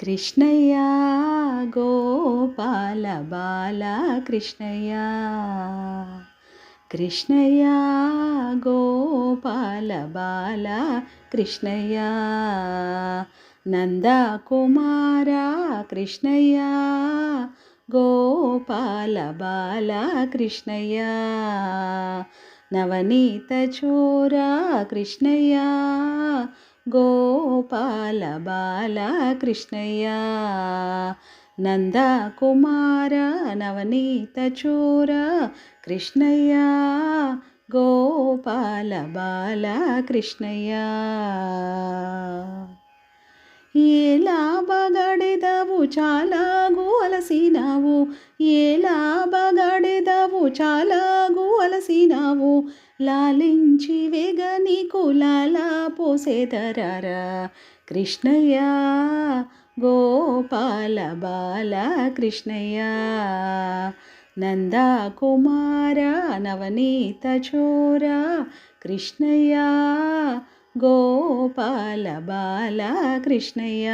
కృష్ణయ్య గోపాల బాల కృష్ణయ్య. కృష్ణయ్య గోపాల బాల కృష్ణయ్య. నందకుమార కృష్ణయ్య గోపాల బాల కృష్ణయ్య. నవనీత చోర కృష్ణయ్య గోపాల బాలకృష్ణయ్య నందకుమార నవనీత చూర కృష్ణయ్య గోపాల బాలకృష్ణయ్య. ఎలా బగడెదవు చాలాగు అలసినావు? ఎలా బగడెదవు చాలాగు అలసినావు? లాలించి వేగ నీకు లాలా పోసేదరారా? కృష్ణయ్య గోపాల బాల కృష్ణయ్య నందా కుమార నవనీత చోరా కృష్ణయ్య గోపాల బాల కృష్ణయ్య.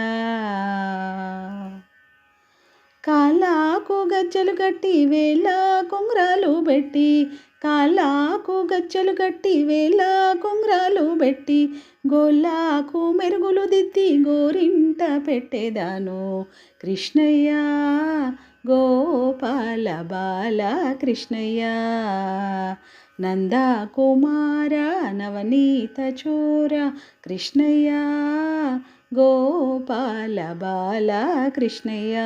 కాలాకు గజ్జలు కట్టి వేళ కుంగ్రాలు పెట్టి కాలాకు గజ్జలు కట్టి వేళ కుంగ్రాలు పెట్టి గోలాకు మెరుగులు దిద్ది గోరింట పెట్టేదాను కృష్ణయ్య. బాల బాల కృష్ణయ్య నందకుమార నవనీత చోర కృష్ణయ్య గోపాల బాల కృష్ణయ్య.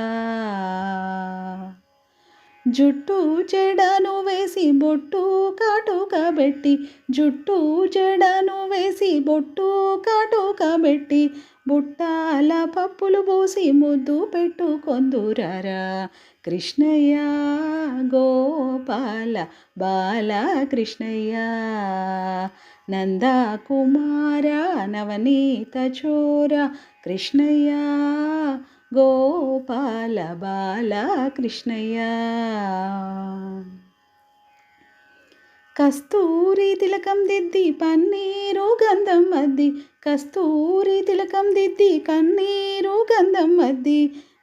జుట్టు చెడను వేసి బొట్టు కాటుకబెట్టి జుట్టు చెడను వేసి బొట్టు కాటుకబెట్టి బుట్టాల పప్పులు పోసి ముద్దు పెట్టుకొందురారా. కృష్ణయ్య గోపాల బాల కృష్ణయ్య. నందకుమార నవనీత చోర కృష్ణయ్య. గోపాల బాల కృష్ణయ్య. కస్తూరి తిలకం దిద్ది పన్నీరు గంధం మద్ది కస్తూరి తిలకం దిద్ది కన్నీరు గంధం మద్ది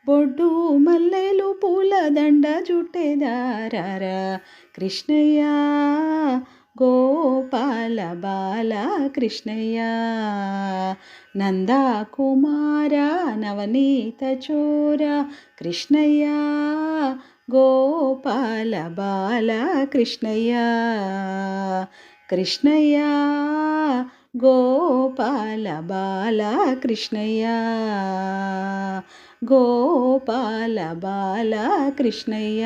బొడ్డు మల్లెలు పూల దండ జుట్టేదారా కృష్ణయ్య గోపాల బాల కృష్ణయ్య నందా కుమార నవనీత చోర. కృష్ణయ్య గోపాల బాల కృష్ణయ్య కృష్ణయ్య గోపాల బాలకృష్ణయ్య. గోపాల బాలకృష్ణయ్య.